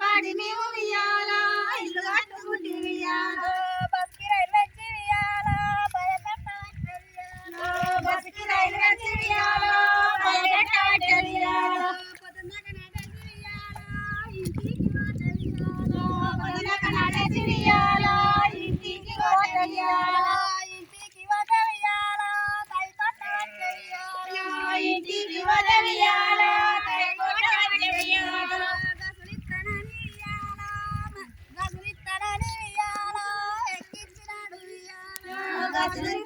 పాడి మీ ఉయ్యాలా ఇల్లు కట్టుకుంటే ఉయ్యాలా Aslan